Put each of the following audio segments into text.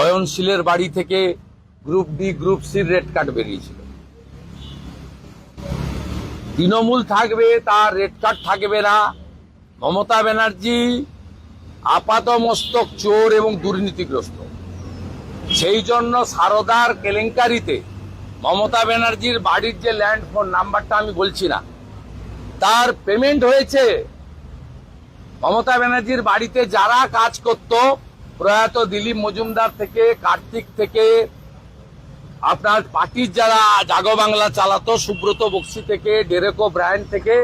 অয়নশীলের বাড়ি থেকে group D, group সির রেড কার্ড বেরিয়েছিল। তৃণমূল থাকবে, তার রেড কার্ড থাকবে না। মমতা ব্যানার্জি আপাত মস্তক চোর এবং দুর্নীতিগ্রস্ত। সেই জন্য সারদার কেলেঙ্কারিতে মমতা ব্যানার্জির বাড়ির যে ল্যান্ড ফোন নাম্বারটা আমি বলছি না, তার পেমেন্ট হয়েছে। মমতা ব্যানার্জির বাড়িতে যারা কাজ করত প্রয়াত দিলীপ মজুমদার থেকে, কার্তিক থেকে, আপনার পার্টির যারা জাগো বাংলা চালাতো, সুব্রত বক্সি থেকে, ডেরেকো ব্রায়ন থেকে,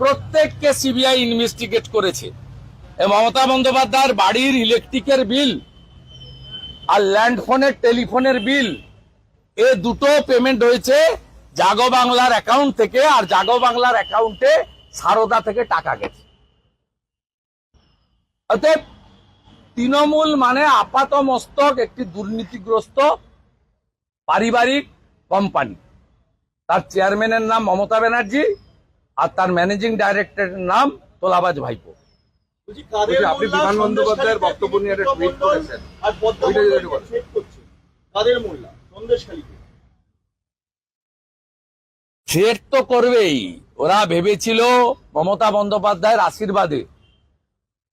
প্রত্যেককে সিবিআই ইনভেস্টিগেট করেছে। মমতা বন্দ্যোপাধ্যায়ের বাড়ির ইলেকট্রিকের বিল আর ল্যান্ড ফোনের টেলিফোনের বিল এ দুটো পেমেন্ট হয়েছে জাগো বাংলার অ্যাকাউন্ট থেকে আর জাগো বাংলার অ্যাকাউন্টে সারদা থেকে টাকা গেছে। অতএব তৃণমূল মানে আপাত মস্তক একটি দুর্নীতিগ্রস্ত পারিবারিক কোম্পানি তার চেয়ারম্যানের নাম মমতা ব্যানার্জি আর তার ম্যানেজিং ডাইরেক্টরের নাম তোলাবাজ ভাইপো। আপনি বিমান বন্দ্যোপাধ্যায়ের বক্তব্য নিয়ে একটা করেছেন। কাদের মোল্লা? তো করবেই। ওরা ভেবেছিল মমতা বন্দ্যোপাধ্যায়ের আশীর্বাদে।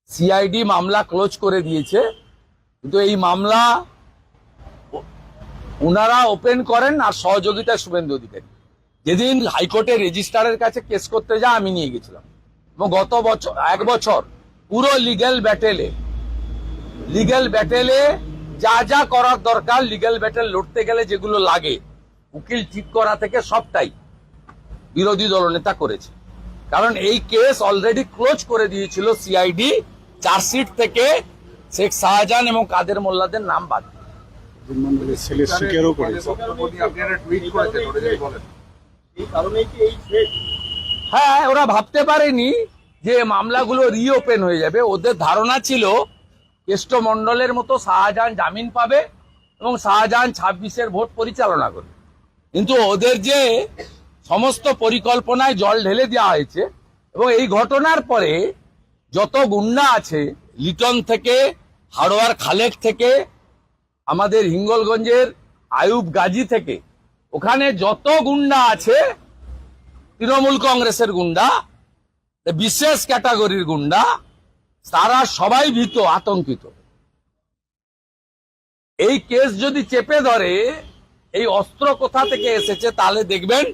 সিআইডি মামলা ক্লোজ করে দিয়েছে। কিন্তু এই মামলা ওনারা ওপেন করেন আর সহযোগিতা শুভেন্দু অধিকারী। যেদিন হাইকোর্টে রেজিস্ট্রারের কাছে কেস করতে যা আমি নিয়ে গেছিলাম। এবং গত বছর, এক বছর পুরো লিগ্যাল ব্যাটেলে লিগ্যাল ব্যাটেলে যা যা করার দরকার লিগ্যাল ব্যাটেল লড়তে গেলে যেগুলো লাগে, উকিল ঠিক করা থেকে সবটাই বিরোধী দলনেতা করেছে। কারণ এই কেস অলরেডি ক্লোজ করে দিয়েছিল সিআইডি চার্জশিট থেকে শেখ শাহজাহান এবং কাদের মোল্লাদের নাম বাদ। হ্যাঁ ওরা ভাবতে পারেনি যে মামলাগুলো রিওপেন হয়ে যাবে। ওদের ধারণা ছিল কেষ্টমণ্ডলের মতো শাহজাহান জামিন পাবে এবং শাহজাহান ছাব্বিশের ভোট পরিচালনা করবে। কিন্তু ওদের যে সমস্ত পরিকল্পনায় জল ঢেলে দেওয়া হয়েছে এবং এই ঘটনার পরে যত গুন্ডা আছে, লিটন থেকে হাড়োয়ার খালেক থেকে, আমাদের হিঙ্গলগঞ্জের আয়ুব গাজী থেকে, ওখানে যত গুন্ডা আছে, তৃণমূল কংগ্রেসের গুন্ডা বিশেষ ক্যাটাগরির গুন্ডা, তারা সবাই ভীত, আতঙ্কিত। এই কেস যদি চেপে ধরে, এই অস্ত্র কোথা থেকে এসেছে তাহলে দেখবেন,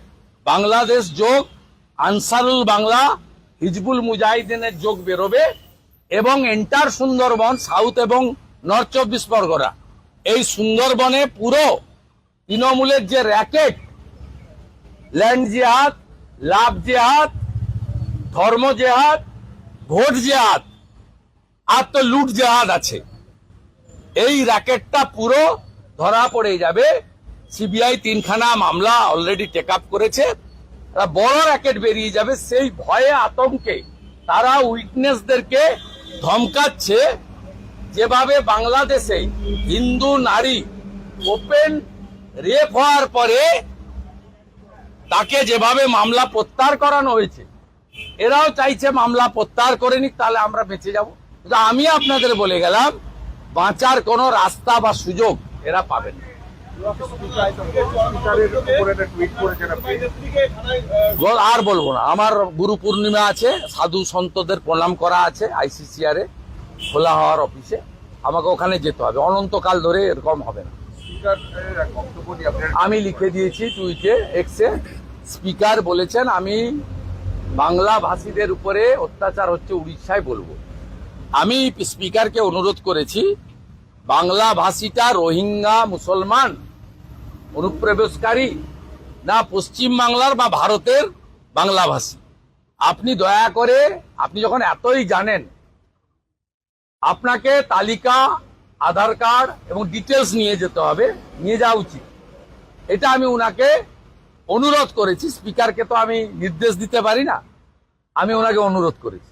বাংলাদেশ যোগ, আনসারুল বাংলা হিজবুল মুজাহিদিনের যোগ বেরোবে এবং এন্টার সুন্দরবন, সাউথ এবং নর্থ চব্বিশ পরগনা। এই সুন্দরবনে পুরো তৃণমূলের যে র্যাকেট, ল্যান্ড জেহাদ, লাভ জেহাদ, ধর্ম জেহাদ, ভোট জেহাদ, আর তো লুট জেহাদ আছে। এই র্যাকেটটা পুরো ধরা পড়ে যাবে। সিবিআই তিনখানা মামলা অলরেডি টেক আপ করেছে। বড় র্যাকেট বেরিয়ে যাবে সেই ভয়ে আতঙ্কে। তারা উইটনেসদেরকে ধমকাচ্ছে যেভাবে বাংলাদেশে হিন্দু নারী ওপেন রেপ হওয়ার পরে তাকে যেভাবে মামলা প্রত্যাহার করানো হয়েছে, এরাও চাইছে মামলা প্রত্যাহার করে নিক, তাহলে আমরা বেঁচে যাব। আমি আপনাদের বলে গেলাম, বাঁচার কোনো রাস্তা বা সুযোগ এরা পাবেন না। আর বলব না। আমার গুরু পূর্ণিমা আছে, সাধু সন্তদের প্রণাম করা আছে আইসিসিআর খোলা হওয়ার অফিসে। আমাকে ওখানে যেতে হবে। অনন্তকাল ধরে এরকম হবে না। আমি লিখে দিয়েছি টুইটে, এক্সে, স্পিকার বলেছেন, আমি বাংলা ভাষীদের উপরে অত্যাচার হচ্ছে উড়িষ্যায় বলব। আমি স্পিকারকে অনুরোধ করেছি বাংলা ভাষীটা রোহিঙ্গা মুসলমান অনুপ্রবেশকারী না পশ্চিম বাংলার বা ভারতের বাংলা ভাষী আপনি দয়া করে, আপনি যখন এতই জানেন, আপনাকে তালিকা, আধার কার্ড এবং ডিটেলস নিয়ে যেতে হবে, নিয়ে যাওয়া উচিত। এটা আমি উনাকে অনুরোধ করেছি, স্পিকারকে তো আমি নির্দেশ দিতে পারি না, আমি ওনাকে অনুরোধ করেছি।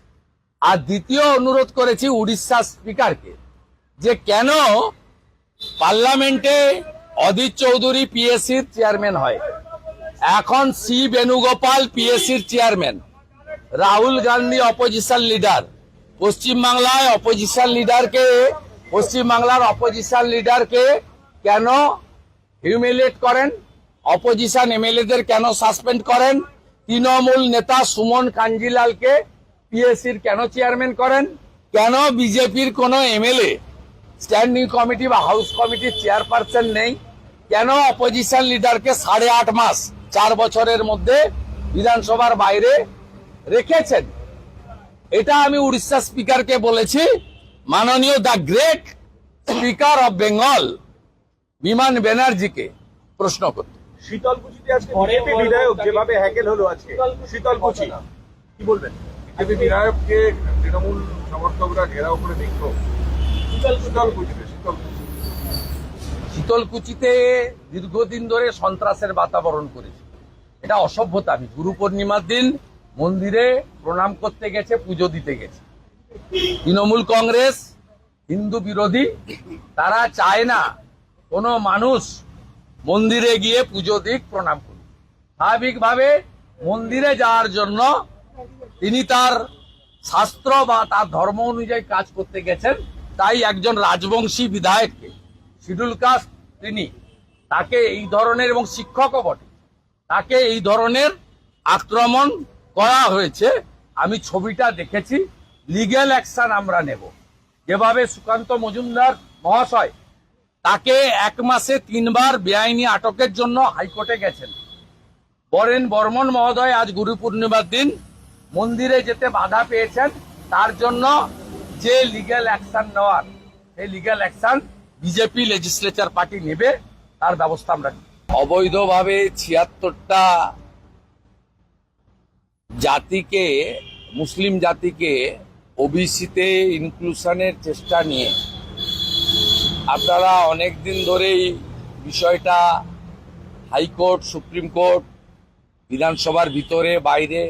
আর দ্বিতীয় অনুরোধ করেছি উড়িষ্যা স্পিকারকে যে কেন পার্লামেন্টে অধীর চৌধুরী পিএসসির চেয়ারম্যান হয়। এখন C Venugopal পিএসসির chairman Rahul Gandhi opposition leader পশ্চিমবাংলায় অপোজিশন লিডারকে পশ্চিমবাংলার অপোজিশন লিডারকে কেন হিউমিলেট করেন? অপোজিশন এমএলএদের কেন সাসপেন্ড করেন? তৃণমূল নেতা সুমন কাঞ্জিলালকে পিএসসির কেন চেয়ারম্যান করেন? কেন বিজেপির কোনো এমএলএ স্ট্যান্ডিং কমিটি বা হাউস কমিটির চেয়ারপারসন নেই। কেন অপোজিশন লিডারকে সাড়ে আট মাস চার বছরের মধ্যে বিধানসভার বাইরে রেখেছেন? এটা আমি উড়িষ্যা স্পিকারকে বলেছি। মাননীয় the great speaker of Bengal Biman ব্যানার্জিকে প্রশ্ন করতে। শীতলকুচিতে আজকে বিজেপি বিধায়ক যেভাবে হ্যাকেল হলো আজকে শীতলকুচি। কি বলবেন? বিজেপি বিধায়ককে তৃণমূল সমর্থকরা ঘেরাও করে দেখল। শীতলকুচিতে দীর্ঘদিন ধরে সন্ত্রাসের বাতাবরণ করেছে। এটা অসভ্যতা, আমি গুরু পূর্ণিমার দিন মন্দিরে প্রণাম করতে গেছে, পুজো দিতে গেছে। তৃণমূল কংগ্রেস, হিন্দু বিরোধী, তারা চায় না কোনো মানুষ মন্দিরে গিয়ে পুজো দিক, প্রণাম করুক। স্বাভাবিকভাবে মন্দিরে যাওয়ার জন্য তিনি তার শাস্ত্র বা তার ধর্ম অনুযায়ী কাজ করতে গেছেন। তাই একজন রাজবংশী বিধায়ককে, শিডিউল কাস্ট তিনি, তাকে এই ধরনের এবং শিক্ষকও বটে, তাকে এই ধরনের আক্রমণ করা হয়েছে। আমি ছবিটা দেখেছি লিগ্যাল অ্যাকশন আমরা নেব। যেভাবে সুকান্ত মজুমদার মহাশয় তাকে এক মাসে তিনবার বেআইনি আটকের জন্য হাইকোর্টে গেছেন। বরেন বর্মন মহোদয় আজ গুরু পূর্ণিমার দিন, মন্দিরে যেতে বাধা পেয়েছেন, তার জন্য যে লিগ্যাল অ্যাকশন নেওয়ার, সেই legal action BJP legislature party নেবে, তার ব্যবস্থা আমরা অবৈধভাবে ছিয়াত্তরটা জাতিকে, মুসলিম জাতিকে ওবিসিতে ইনক্লুশনের চেষ্টা নিয়ে আপনারা অনেক দিন ধরেই বিষয়টা হাইকোর্ট, সুপ্রিম কোর্ট, বিধানসভার ভিতরে, বাইরে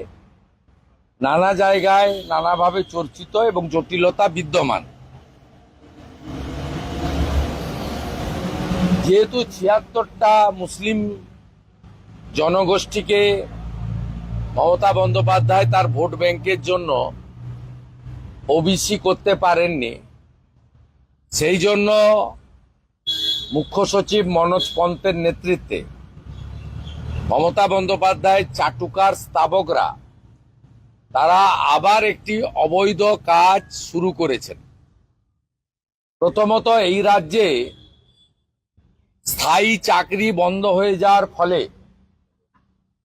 নানা জায়গায় নানাভাবে চর্চিত এবং জটিলতা বিদ্যমান। যেহেতু ছিয়াত্তরটা মুসলিম জনগোষ্ঠীকে মমতা বন্দ্যোপাধ্যায় তার ভোট ব্যাংকের জন্য ওবিসি করতে পারেননি, সেই জন্য মুখ্য সচিব মনোজ পন্তের নেতৃত্বে মমতা বন্দ্যোপাধ্যায় চাটুকার স্তাবকরা তারা আবার একটি অবৈধ কাজ শুরু করেছেন। প্রথমত এই রাজ্যে স্থায়ী চাকরি বন্ধ হয়ে যাওয়ার ফলে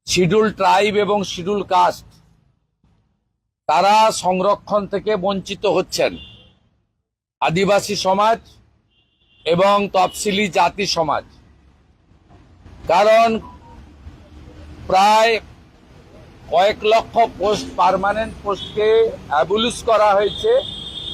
শিডিউল ট্রাইব এবং শিডিউল কাস্ট তারা সংরক্ষণ থেকে বঞ্চিত হচ্ছেন। আদিবাসী সমাজ এবং তফসিলি জাতি সমাজ। কারণ প্রায় কয়েক লক্ষ পোস্ট পার্মানেন্ট পোস্টকে অ্যাবুলিশ করা হয়েছে।